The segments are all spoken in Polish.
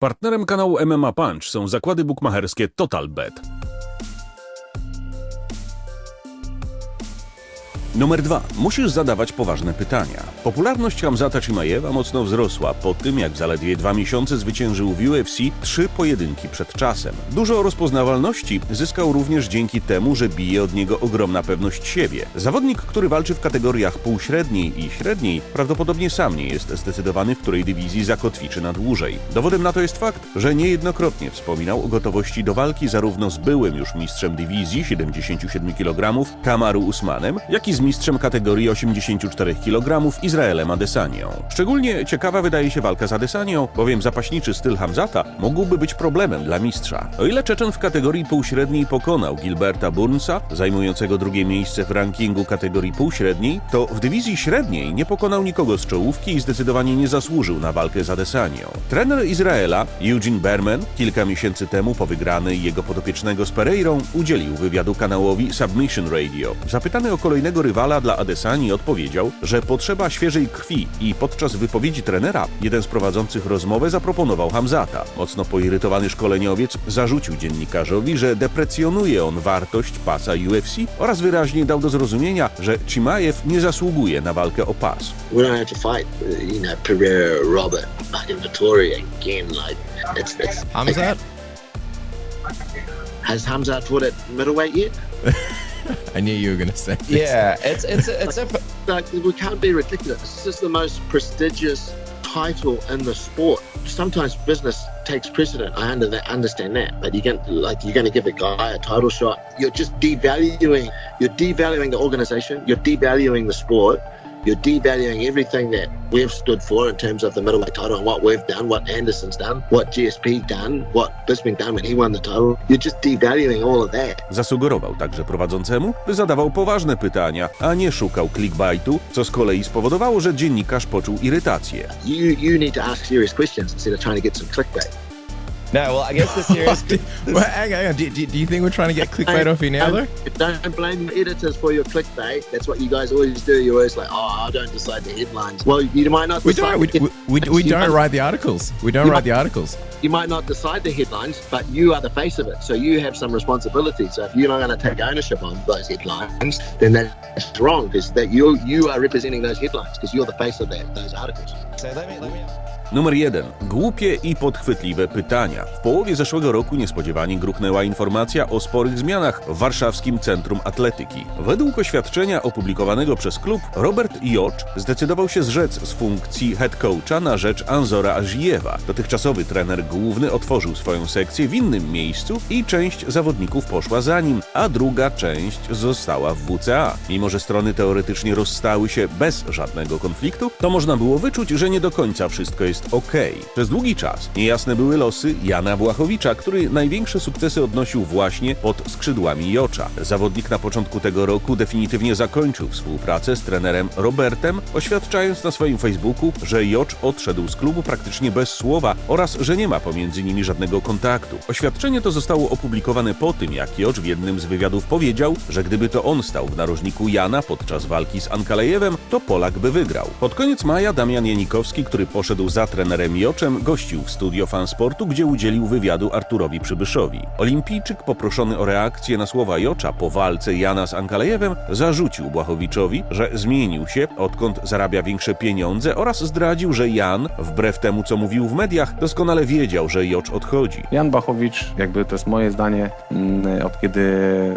Partnerem kanału MMA Punch są zakłady bukmacherskie Total Numer dwa. Musisz zadawać poważne pytania. Popularność Hamzata Chimaewa mocno wzrosła po tym, jak zaledwie dwa miesiące zwyciężył w UFC trzy pojedynki przed czasem. Dużo rozpoznawalności zyskał również dzięki temu, że bije od niego ogromna pewność siebie. Zawodnik, który walczy w kategoriach półśredniej i średniej, prawdopodobnie sam nie jest zdecydowany, w której dywizji zakotwiczy na dłużej. Dowodem na to jest fakt, że niejednokrotnie wspominał o gotowości do walki zarówno z byłym już mistrzem dywizji 77 kg Kamaru Usmanem, jak i z mistrzem kategorii 84 kg Izraelem Adesanią. Szczególnie ciekawa wydaje się walka z Adesanią, bowiem zapaśniczy styl Hamzata mógłby być problemem dla mistrza. O ile Czeczen w kategorii półśredniej pokonał Gilberta Burnsa, zajmującego drugie miejsce w rankingu kategorii półśredniej, to w dywizji średniej nie pokonał nikogo z czołówki i zdecydowanie nie zasłużył na walkę z Adesanią. Trener Izraela, Eugene Berman, kilka miesięcy temu po wygranej jego podopiecznego z Pereirą, udzielił wywiadu kanałowi Submission Radio. Zapytany o kolejnego rywala dla Adesani odpowiedział, że potrzeba świeżej krwi i podczas wypowiedzi trenera jeden z prowadzących rozmowę zaproponował Hamzata. Mocno poirytowany szkoleniowiec zarzucił dziennikarzowi, że deprecjonuje on wartość pasa UFC oraz wyraźnie dał do zrozumienia, że Chimaev nie zasługuje na walkę o pas. we don't have to fight, you know, Pereira, Robert, fucking Vittoria again. Like, it's, it's Hamzat? has Hamza fought at middleweight yet? I knew you were going to say this. Yeah, it's it's it's a Like, we can't be ridiculous. This is the most prestigious title in the sport. Sometimes business takes precedent. I under that, understand that, but you can like you're going to give a guy a title shot. You're just devaluing. You're devaluing the organization. You're devaluing the sport. You're devaluing everything that we've stood for in terms of the middleweight title and what we've done, what Anderson's done, what GSP done, what Bisping done when he won the title. You're just devaluing all of that. Zasugerował także prowadzącemu, by zadawał poważne pytania, a nie szukał clickbaitu, co z kolei spowodowało, że dziennikarz poczuł irytację. You you need to ask serious questions instead of trying to get some clickbait. No. Well, I guess the serious. well, hang on, hang on. Do, do, do you think we're trying to get clickbait off you now, though? Don't, don't blame the editors for your clickbait. That's what you guys always do. You're always like, oh, I don't decide the headlines. Well, you might not We decide. don't. We, the we, we, headlines. we don't might- write the articles. We don't write might- the articles. You might not decide the headlines, but you are the face of it. So you have some responsibility. So if you're not going to take ownership on those headlines, then that's wrong because that you you are representing those headlines because you're the face of that those articles. so let me let me. Numer 1. Głupie i podchwytliwe pytania. W połowie zeszłego roku niespodziewanie gruchnęła informacja o sporych zmianach w warszawskim Centrum Atletyki. Według oświadczenia opublikowanego przez klub, Robert Jocz zdecydował się zrzec z funkcji head coacha na rzecz Anzora Ażijewa. Dotychczasowy trener główny otworzył swoją sekcję w innym miejscu i część zawodników poszła za nim, a druga część została w WCA. Mimo, że strony teoretycznie rozstały się bez żadnego konfliktu, to można było wyczuć, że nie do końca wszystko jest ok. Przez długi czas niejasne były losy Jana Błachowicza, który największe sukcesy odnosił właśnie pod skrzydłami Jocza. Zawodnik na początku tego roku definitywnie zakończył współpracę z trenerem Robertem, oświadczając na swoim Facebooku, że Jocz odszedł z klubu praktycznie bez słowa oraz że nie ma pomiędzy nimi żadnego kontaktu. Oświadczenie to zostało opublikowane po tym, jak Jocz w jednym z wywiadów powiedział, że gdyby to on stał w narożniku Jana podczas walki z Ankalejewem, to Polak by wygrał. Pod koniec maja Damian Janikowski, który poszedł za trenerem Joczem, gościł w studio Fansportu, gdzie udzielił wywiadu Arturowi Przybyszowi. Olimpijczyk poproszony o reakcję na słowa Jocza po walce Jana z Ankalejewem zarzucił Błachowiczowi, że zmienił się, odkąd zarabia większe pieniądze oraz zdradził, że Jan, wbrew temu co mówił w mediach, doskonale wiedział, że Jocz odchodzi. Jan Bachowicz, jakby to jest moje zdanie, mm, od kiedy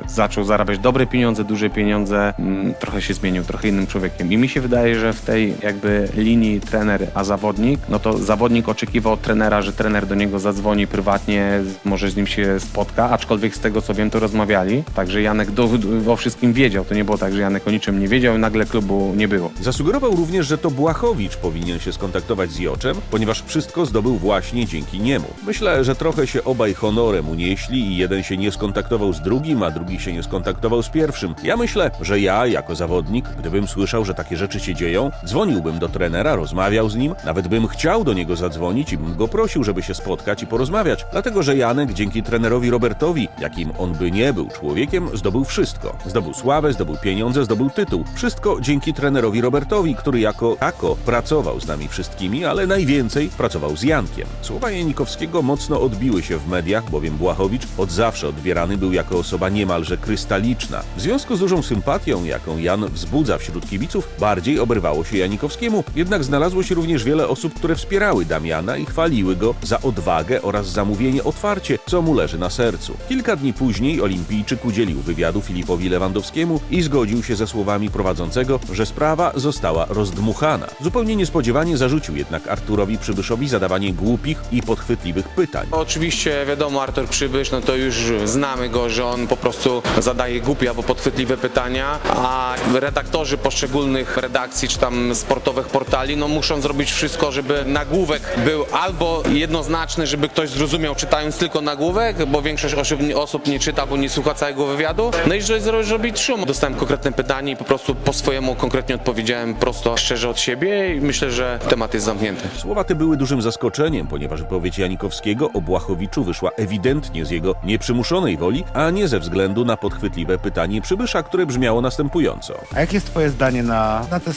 zaczął zarabiać dobre pieniądze, duże pieniądze, mm, trochę się zmienił, trochę innym człowiekiem. I mi się wydaje, że w tej jakby linii trener a zawodnik, no to zawodnik oczekiwał od trenera, że trener do niego zadzwoni prywatnie, może z nim się spotka, aczkolwiek z tego co wiem, to rozmawiali. Także Janek do, o wszystkim wiedział. To nie było tak, że Janek o niczym nie wiedział i nagle klubu nie było. Zasugerował również, że to Błachowicz powinien się skontaktować z Joczem, ponieważ wszystko zdobył właśnie dzięki niemu. Myślę, że trochę się obaj honorem unieśli i jeden się nie skontaktował z drugim, a drugi się nie skontaktował z pierwszym. Ja myślę, że ja, jako zawodnik, gdybym słyszał, że takie rzeczy się dzieją, dzwoniłbym do trenera, rozmawiał z nim, nawet bym chciał chciał do niego zadzwonić i bym go prosił, żeby się spotkać i porozmawiać, dlatego że Janek dzięki trenerowi Robertowi, jakim on by nie był człowiekiem, zdobył wszystko. Zdobył sławę, zdobył pieniądze, zdobył tytuł. Wszystko dzięki trenerowi Robertowi, który jako tako pracował z nami wszystkimi, ale najwięcej pracował z Jankiem. Słowa Janikowskiego mocno odbiły się w mediach, bowiem Błachowicz od zawsze odbierany był jako osoba niemalże krystaliczna. W związku z dużą sympatią, jaką Jan wzbudza wśród kibiców, bardziej oberwało się Janikowskiemu, jednak znalazło się również wiele osób, które wspierały Damiana i chwaliły go za odwagę oraz zamówienie otwarcie, co mu leży na sercu. Kilka dni później olimpijczyk udzielił wywiadu Filipowi Lewandowskiemu i zgodził się ze słowami prowadzącego, że sprawa została rozdmuchana. Zupełnie niespodziewanie zarzucił jednak Arturowi Przybyszowi zadawanie głupich i podchwytliwych pytań. Oczywiście wiadomo, Artur Przybysz, no to już znamy go, że on po prostu zadaje głupie albo podchwytliwe pytania, a redaktorzy poszczególnych redakcji czy tam sportowych portali, no muszą zrobić wszystko, żeby nagłówek był albo jednoznaczny, żeby ktoś zrozumiał czytając tylko nagłówek, bo większość osób, osób nie czyta, bo nie słucha całego wywiadu, no i żeby zro- zrobić szum. Dostałem konkretne pytanie i po prostu po swojemu konkretnie odpowiedziałem prosto, szczerze od siebie i myślę, że temat jest zamknięty. Słowa te były dużym zaskoczeniem, ponieważ wypowiedź Janikowskiego o Błachowiczu wyszła ewidentnie z jego nieprzymuszonej woli, a nie ze względu na podchwytliwe pytanie Przybysza, które brzmiało następująco. A jakie jest twoje zdanie na, na te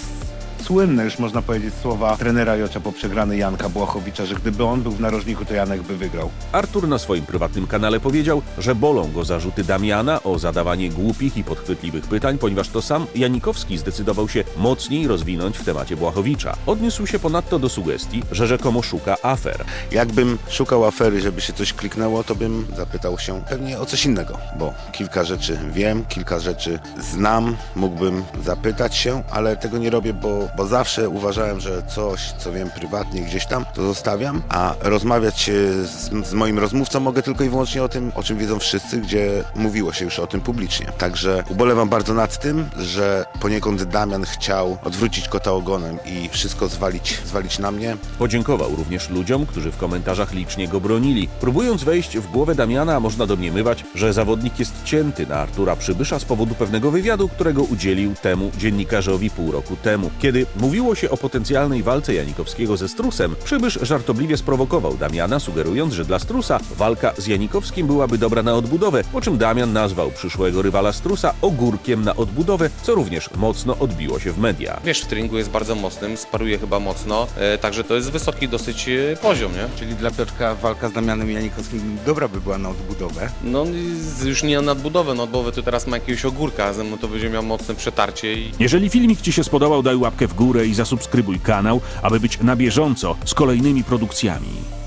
słynne, już można powiedzieć, słowa trenera Jocza po przegranej Janka Błachowicza, że gdyby on był w narożniku, to Janek by wygrał? Artur na swoim prywatnym kanale powiedział, że bolą go zarzuty Damiana o zadawanie głupich i podchwytliwych pytań, ponieważ to sam Janikowski zdecydował się mocniej rozwinąć w temacie Błachowicza. Odniósł się ponadto do sugestii, że rzekomo szuka afer. Jakbym szukał afery, żeby się coś kliknęło, to bym zapytał się pewnie o coś innego, bo kilka rzeczy wiem, kilka rzeczy znam, mógłbym zapytać się, ale tego nie robię, bo, bo zawsze uważałem, że coś, co wiem prywatnie gdzieś tam, to zostawiam, a rozmawiać z, z moim rozmówcą mogę tylko i wyłącznie o tym, o czym wiedzą wszyscy, gdzie mówiło się już o tym publicznie. Także ubolewam bardzo nad tym, że poniekąd Damian chciał odwrócić kota ogonem i wszystko zwalić, zwalić na mnie, Podziękował również ludziom, którzy w komentarzach licznie go bronili. Próbując wejść w głowę Damiana, można domniemywać, że zawodnik jest cięty na Artura Przybysza z powodu pewnego wywiadu, którego udzielił temu dziennikarzowi pół roku temu. Kiedy mówiło się o potencjalnej walce Janikowskiego ze Strusem, Przybysz żartobliwie sprowokował Damiana, sugerując, że dla Strusa walka z Janikowskim byłaby dobra na odbudowę, po czym Damian nazwał przyszłego rywala Strusa ogórkiem na odbudowę, co również mocno odbiło się w mediach. Wiesz, w treningu jest bardzo mocnym, sparuje chyba mocno, e, także to jest wysoki dosyć e, poziom, nie? Czyli dla Piotrka walka z Damianem Janikowskim dobra by była na odbudowę. No i z- już nie na nadbudowę, na odbudowę to teraz ma jakiegoś ogórka, a ze mną to będzie miał mocne przetarcie i Jeżeli filmik Ci się spodobał, daj łapkę w górę i zasubskrybuj kanał, aby być na bieżąco z kolejnymi produkcjami.